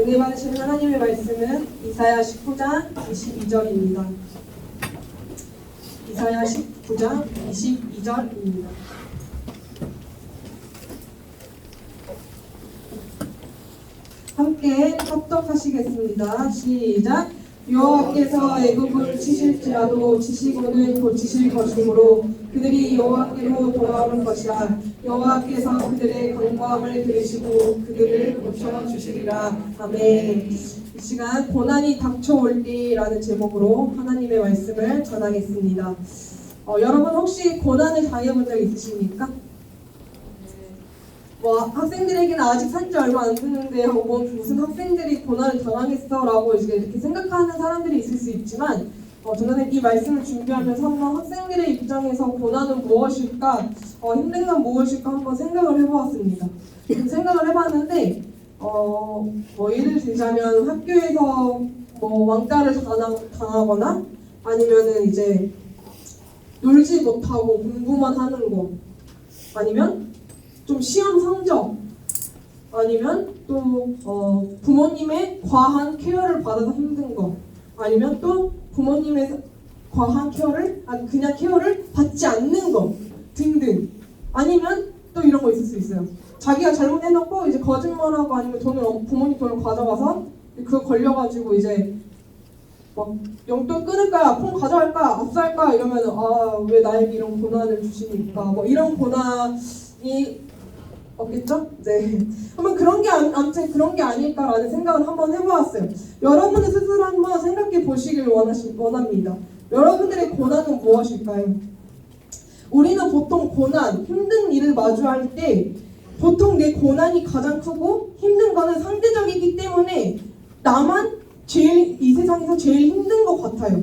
은혜 받으신 하나님의 말씀은 이사야 19장 22절입니다. 이사야 19장 22절입니다. 함께 합독하시겠습니다. 시작. 여호와께서 애굽을 치실지라도 치시고는 고치실 것이므로 그들이 여호와께로 돌아오는 것이라 여호와께서 그들의 간구함을 들으시고 그들을 고쳐 주시리라 아멘. 이 시간 고난이 닥쳐올 때라는 제목으로 하나님의 말씀을 전하겠습니다. 어, 여러분 혹시 고난을 당해본 적 있으십니까? 뭐 학생들에게는 아직 산지 얼마 안 됐는데 뭐 무슨 학생들이 고난을 당하겠어라고 이렇게 생각하는 사람들이 있을 수 있지만 어, 저는 이 말씀을 준비하면서 한번 학생들의 입장에서 고난은 무엇일까 어, 힘든 건 무엇일까 한번 생각을 해보았습니다. 좀 생각을 해봤는데 어, 뭐 예를 들자면 학교에서 뭐 왕따를 당하, 당하거나 아니면은 이제 놀지 못하고 공부만 하는 거 아니면 좀 시험 성적 아니면 또 어, 부모님의 과한 케어를 받아서 힘든 거 아니면 또 부모님의 과한 케어를 아니 그냥 케어를 받지 않는 거 등등 아니면 또 이런 거 있을 수 있어요. 자기가 잘못해놓고 이제 거짓말하고 아니면 돈을 어- 부모님 돈을 가져가서 그거 걸려가지고 이제 막 용돈 끊을까 폰 가져갈까 압수할까 이러면 아 왜 나에게 이런 고난을 주시니까? 뭐 이런 고난이 없겠죠? 네. 한번 그런 게 안- 아무튼 그런 게 아닐까라는 생각을 한번 해보았어요. 여러분의 스스로 한번 생각해 보시길 원하시, 원합니다. 여러분들의 고난은 무엇일까요? 우리는 보통 고난, 힘든 일을 마주할 때 보통 내 고난이 가장 크고 힘든 거는 상대적이기 때문에 나만 제일 이 세상에서 제일 힘든 것 같아요.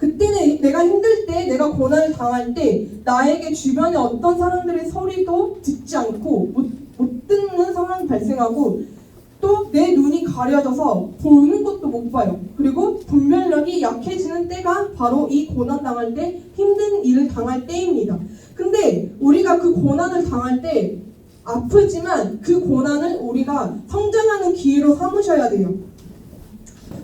그때는 내가 힘들 때, 내가 고난을 당할 때, 나에게 주변에 어떤 사람들의 소리도 듣지 않고 못, 못 듣는 상황이 발생하고 또 내 눈이 가려져서 보는 것도 못 봐요. 그리고 분별력이 약해지는 때가 바로 이 고난 당할 때, 힘든 일을 당할 때입니다. 근데 우리가 그 고난을 당할 때 아프지만 그 고난을 우리가 성장하는 기회로 삼으셔야 돼요.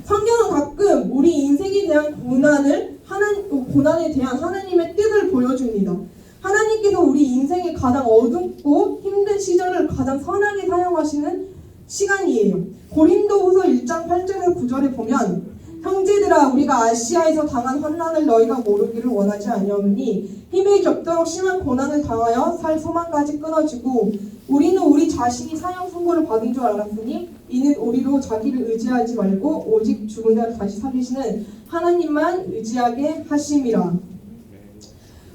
성경은 가끔 우리 인생에 대한 고난을 하나님 고난에 대한 하나님의 뜻을 보여줍니다. 하나님께서 우리 인생의 가장 어둡고 힘든 시절을 가장 선하게 사용하시는 시간이에요. 고린도후서 1장 8절에서 9절에 보면 형제 들아 우리가 아시아에서 당한 환난을 너희가 모르기를 원하지 아니하노니 힘에 겹도록 심한 고난을 당하여 살 소망까지 끊어지고 우리는 우리 자신이 사형 선고를 받은 줄 알았으니 이는 우리로 자기를 의지하지 말고 오직 죽은 자를 다시 살리시는 하나님만 의지하게 하심이라.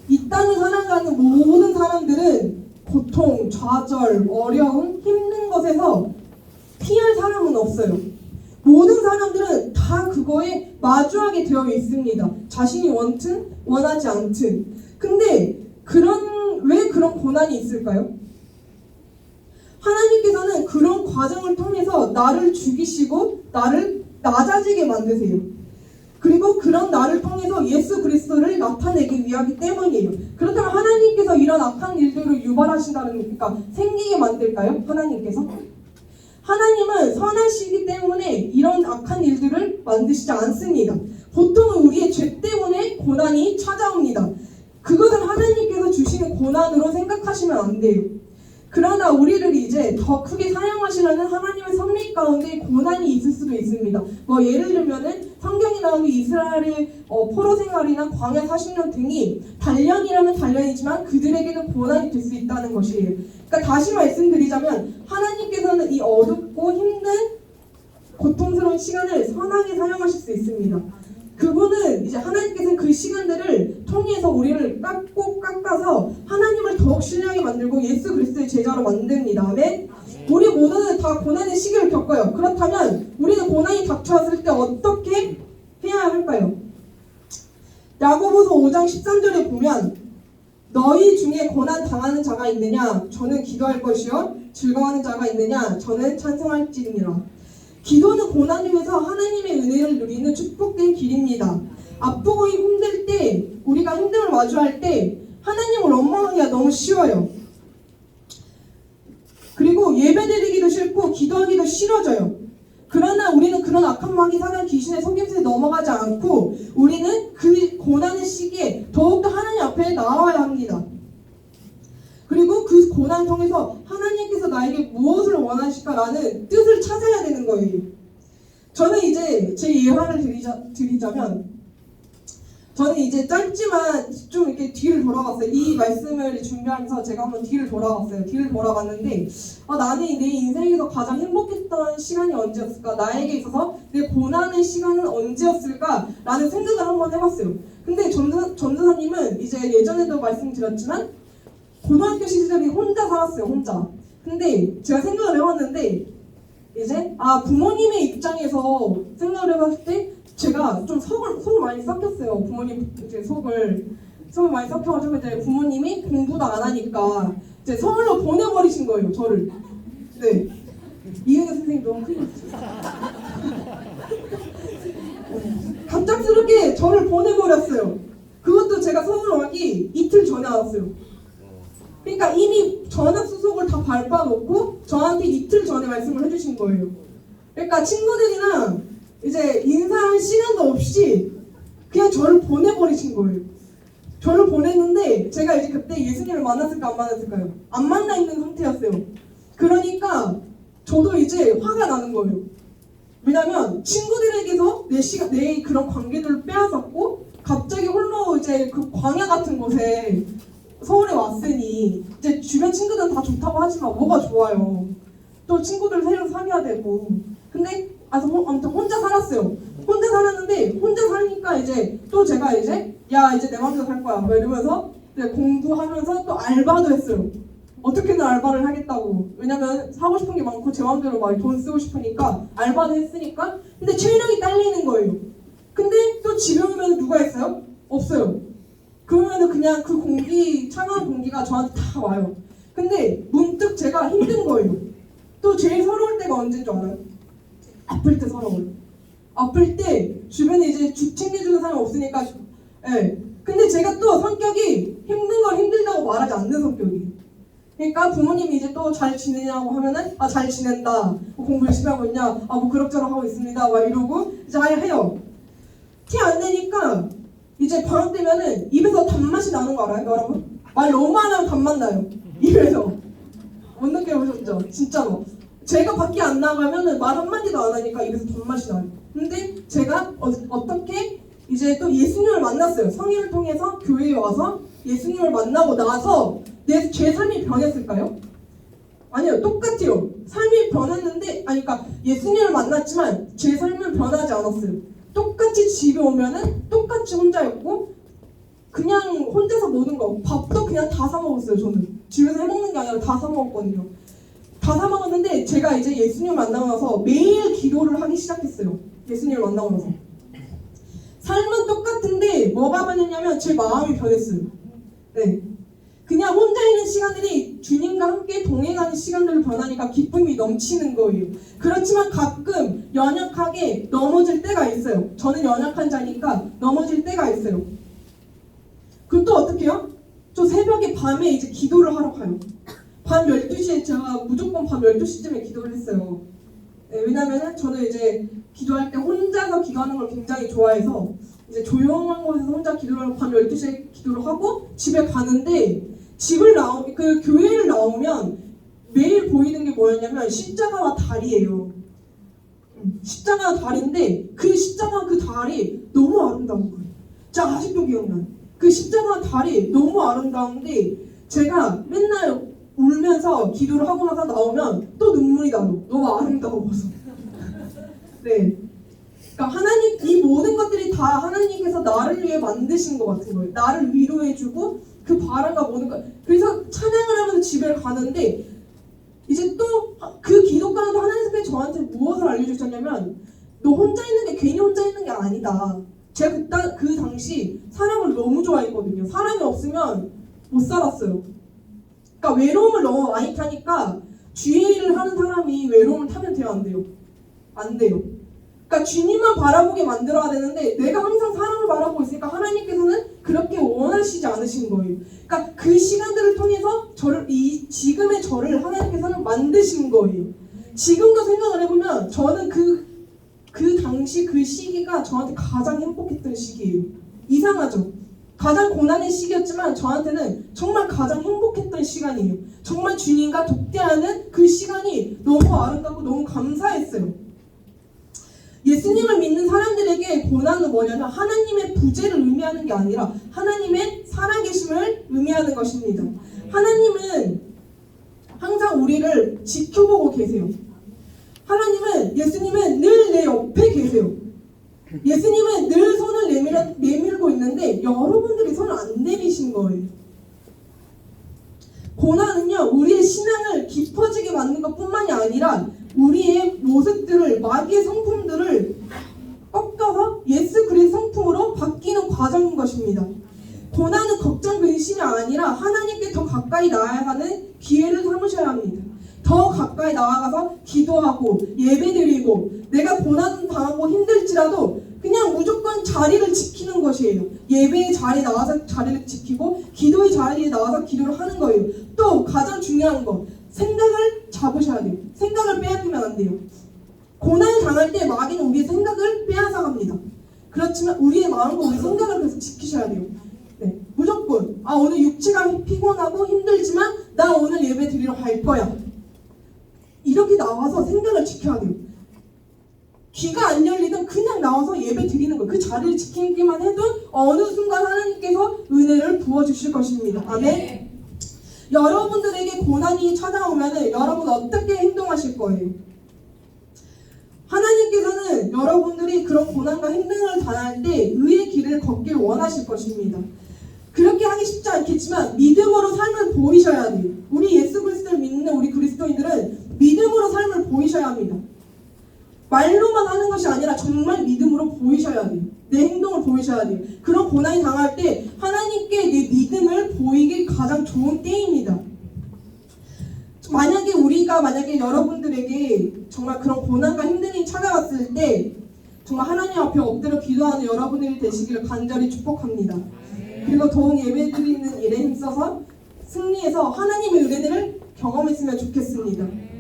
이 땅을 살아가는 모든 사람들은 고통, 좌절, 어려움, 힘든 것에서 피할 사람은 없어요. 모든 사람들은 다 그거에 마주하게 되어 있습니다. 자신이 원튼 원하지 않든. 근데 그런 왜 그런 고난이 있을까요? 하나님께서는 그런 과정을 통해서 나를 죽이시고 나를 낮아지게 만드세요. 그리고 그런 나를 통해서 예수 그리스도를 나타내기 위하기 때문이에요. 그렇다면 하나님께서 이런 악한 일들을 유발하신다는 그러니까 생기게 만들까요? 하나님께서? 하나님은 선하시기 때문에 이런 악한 일들을 만드시지 않습니다. 보통은 우리의 죄 때문에 고난이 찾아옵니다. 그것은 하나님께서 주시는 고난으로 생각하시면 안 돼요. 그러나 우리를 이제 더 크게 사용하시려는 하나님의 섭리 가운데 고난이 있을 수도 있습니다. 뭐 예를 들면은 성경에 나오는 이스라엘의 어, 포로 생활이나 광야 40년 등이 단련이라면 단련이지만 그들에게는 고난이 될 수 있다는 것이에요. 그러니까 다시 말씀드리자면 하나님께서는 이 어둡고 힘든 고통스러운 시간을 선하게 사용하실 수 있습니다. 그분은 이제 하나님께서는 그 시간들을 통해서 우리를 깎고 깎아서 하나님을 더욱 신뢰하게 만들고 예수 그리스도의 제자로 만듭니다. 아멘. 우리 모두는 다 고난의 시기를 겪어요. 그렇다면 우리는 고난이 닥쳐왔을 때 어떻게 해야 할까요? 야고보서 5장 13절에 보면 너희 중에 고난 당하는 자가 있느냐? 저는 기도할 것이요. 즐거워하는 자가 있느냐? 저는 찬송할지니라. 기도는 고난 중에서 하나님의 은혜를 누리는 축복된 길입니다. 아프고 힘들 때, 우리가 힘듦을 마주할 때 하나님을 원망하기가 너무 쉬워요. 그리고 예배드리기도 싫고 기도하기도 싫어져요. 그러나 우리는 그런 악한 마귀 사는 귀신의 속임수에 넘어가지 않고 우리는 그 고난의 시기에 더욱더 하나님 앞에 나와야 합니다. 그리고 그 고난 통해서 하나님께서 나에게 무엇을 원하실까라는 뜻을 찾아야 되는 거예요. 저는 이제 제 예화를 드리자, 드리자면 저는 이제 짧지만 좀 이렇게 뒤를 돌아갔어요. 이 말씀을 준비하면서 제가 한번 뒤를 돌아갔어요. 뒤를 돌아갔는데 아, 나는 내 인생에서 가장 행복했던 시간이 언제였을까? 나에게 있어서 내 고난의 시간은 언제였을까? 라는 생각을 한번 해봤어요. 근데 전도, 전도사님은 이제 예전에도 말씀드렸지만 고등학교 시절에 혼자 살았어요. 혼자. 근데 제가 생각을 해봤는데 이제 아 부모님의 입장에서 생각을 해봤을 때 제가 좀 속을 속을 많이 삭혔어요. 부모님 이제 속을 속을 많이 삭혀가지고 이제 부모님이 공부도 안 하니까 이제 서울로 보내버리신 거예요. 저를. 네. 이은혜 선생님 너무 크게 웃으셨어요. 갑작스럽게 저를 보내버렸어요. 그것도 제가 서울 오기 이틀 전에 알았어요. 그러니까 이미 전학 수속을 다 밟아놓고 저한테 이틀 전에 말씀을 해주신 거예요. 그러니까 친구들이랑 이제 인사할 시간도 없이 그냥 저를 보내버리신 거예요. 저를 보냈는데 제가 이제 그때 예수님을 만났을까 안 만났을까요? 안 만나 있는 상태였어요. 그러니까 저도 이제 화가 나는 거예요. 왜냐면 친구들에게서 내 시간, 내 그런 관계들을 빼앗았고 갑자기 홀로 이제 그 광야 같은 곳에 서울에 왔으니 이제 주변 친구들은 다 좋다고 하지만 뭐가 좋아요. 또 친구들 새로 사귀어야 되고. 근데 아, 호- 아무튼 혼자 살았어요. 혼자 살았는데 혼자 살니까 이제 또 제가 이제 야 이제 내 맘대로 살 거야. 뭐 이러면서 이제 공부하면서 또 알바도 했어요. 어떻게든 알바를 하겠다고. 왜냐면 사고 싶은 게 많고 제 마음대로 막 돈 쓰고 싶으니까 알바도 했으니까. 근데 체력이 딸리는 거예요. 근데 또 집에 오면 누가 있어요? 없어요. 그러면은 그냥 그 공기, 차가운 공기가 저한테 다 와요. 근데 문득 제가 힘든 거예요. 또 제일 서러울 때가 언제인 줄 알아요? 아플 때 서러워요. 아플 때 주변에 이제 죽 챙겨주는 사람 없으니까, 예. 근데 제가 또 성격이 힘든 걸 힘들다고 말하지 않는 성격이에요. 그러니까 부모님이 이제 또 잘 지내냐고 하면은 아 잘 지낸다. 뭐 공부 열심히 하고 있냐? 아 뭐 그럭저럭 하고 있습니다. 막 이러고 잘 해요. 티 안 내니까 이제 방학 되면은 입에서 단맛이 나는 거 알아요, 여러분? 말 너무 안 하면 단맛 나요. 입에서. 못 느껴보셨죠? 진짜로. 제가 밖에 안 나가면은 말 한마디도 안 하니까 입에서 단맛이 나요. 근데 제가 어, 어떻게 이제 또 예수님을 만났어요. 성인을 통해서 교회에 와서 예수님을 만나고 나서 내제 삶이 변했을까요? 아니요, 똑같아요. 삶이 변했는데, 아니, 그러니까 예수님을 만났지만 제 삶은 변하지 않았어요. 똑같이 집에 오면은 똑같이 혼자였고, 그냥 혼자서 노는 거, 밥도 그냥 다 사 먹었어요, 저는. 집에서 해 먹는 게 아니라 다 사 먹었거든요. 다사 먹었는데, 제가 이제 예수님 만나고 나서 매일 기도를 하기 시작했어요. 예수님을 만나고 나서. 삶은 똑같은데, 뭐가 변했냐면, 제 마음이 변했어요. 네. 그냥 혼자 있는 시간들이 주님과 함께 동행하는 시간들로 변하니까 기쁨이 넘치는 거예요. 그렇지만 가끔 연약하게 넘어질 때가 있어요. 저는 연약한 자니까 넘어질 때가 있어요. 그럼 또 어떻게 해요? 저 새벽에 밤에 이제 기도를 하러 가요. 밤 12시에 제가 무조건 밤 12시쯤에 기도를 했어요. 네, 왜냐면은 저는 이제 기도할 때 혼자서 기도하는 걸 굉장히 좋아해서 이제 조용한 곳에서 혼자 기도를 하고 밤 12시에 기도를 하고 집에 가는데 집을 나오 그 교회를 나오면 매일 보이는 게 뭐였냐면 십자가와 다리예요. 음, 십자가와 다리인데 그 십자가 그 다리 너무 아름다운 거예요. 제가 아직도 기억나요. 그 십자가 다리 너무 아름다운데 제가 맨날 울면서 기도를 하고 나서 나오면 또 눈물이 나요. 너무 아름다워서. 네. 그러니까 하나님 이 모든 것들이 다 하나님께서 나를 위해 만드신 것 같은 거예요. 나를 위로해주고 그 바람과 모든 것. 그래서 찬양을 하면서 집에 가는데 이제 또 그 기도 가운데 하나님께서 저한테 무엇을 알려주셨냐면 너 혼자 있는 게 괜히 혼자 있는 게 아니다. 제가 그, 따, 그 당시 사람을 너무 좋아했거든요. 사람이 없으면 못 살았어요. 그러니까 외로움을 너무 많이 타니까 주의 일을 하는 사람이 외로움을 타면 돼요, 안 돼요? 안 돼요. 그러니까 주님만 바라보게 만들어야 되는데 내가 항상 사람을 바라보고 있으니까 하나님께서는 그렇게 원하시지 않으신 거예요. 그러니까 그 시간들을 통해서 저를 이 지금의 저를 하나님께서는 만드신 거예요. 지금도 생각을 해보면 저는 그, 그 당시 그 시기가 저한테 가장 행복했던 시기예요. 이상하죠? 가장 고난의 시기였지만 저한테는 정말 가장 행복했던 시간이에요. 정말 주님과 독대하는 그 시간이 너무 아름답고 너무 감사했어요. 예수님을 믿는 사람들에게 고난은 뭐냐면 하나님의 부재를 의미하는 게 아니라 하나님의 살아계심을 의미하는 것입니다. 하나님은 항상 우리를 지켜보고 계세요. 하나님은 예수님은 늘 내 옆에 계세요. 예수님은 늘 손을 내밀어, 있는데 여러분들이 손을 안 내미신 거예요. 고난은요 우리의 신앙을 깊어지게 만드는 것뿐만이 아니라 우리의 모습들을 마귀의 성품들을 꺾어서 예수 그리스도 성품으로 바뀌는 과정인 것입니다. 고난은 걱정 근심이 아니라 하나님께 더 가까이 나아가는 기회를 삼으셔야 합니다. 더 가까이 나아가서 기도하고 예배드리고 내가 고난 당하고 힘들지라도 그냥 무조건 자리를 지키는 것이에요. 예배의 자리에 나와서 자리를 지키고 기도의 자리에 나와서 기도를 하는 거예요. 또 가장 중요한 거 생각을 잡으셔야 돼요. 생각을 빼앗기면 안 돼요. 고난을 당할 때 마귀는 우리의 생각을 빼앗아 갑니다. 그렇지만 우리의 마음과 우리 생각을 그래서 지키셔야 돼요. 네, 무조건 아 오늘 육체가 피곤하고 힘들지만 나 오늘 예배 드리러 갈 거야. 이렇게 나와서 생각을 지켜야 돼요. 귀가 안 열리든 그냥 나와서 예배 드리는 거예요. 그 자리를 지키기만 해도 어느 순간 하나님께서 은혜를 부어주실 것입니다. 아멘. 여러분들에게 고난이 찾아오면 여러분 어떻게 행동하실 거예요? 하나님께서는 여러분들이 그런 고난과 힘듦을 당할 때 의의 길을 걷길 원하실 것입니다. 그렇게 하기 쉽지 않겠지만 믿음으로 삶을 보이셔야 돼요. 우리 예수 그리스도를 믿는 우리 그리스도인들은 믿음으로 삶을 보이셔야 합니다. 말로만 하는 것이 아니라 정말 믿음으로 보이셔야 돼요. 내 행동을 보이셔야 돼요. 그런 고난이 당할 때 하나님께 내 믿음을 보이기 가장 좋은 때입니다. 만약에 우리가 만약에 여러분들에게 정말 그런 고난과 힘듦이 찾아왔을 때 정말 하나님 앞에 엎드려 기도하는 여러분들이 되시기를 간절히 축복합니다. 그리고 더욱 예배 드리는 일에 힘써서 승리해서 하나님의 은혜를 경험했으면 좋겠습니다.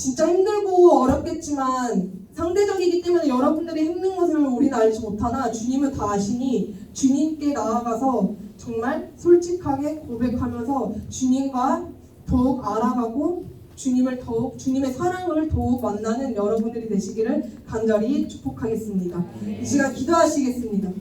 진짜 힘들고 어렵겠지만 상대적이기 때문에 여러분들이 힘든 것을 우리는 알지 못하나 주님은 다 아시니 주님께 나아가서 정말 솔직하게 고백하면서 주님과 더욱 알아가고 주님을 더욱 주님의 사랑을 더욱 만나는 여러분들이 되시기를 간절히 축복하겠습니다. 이 시간 기도하시겠습니다.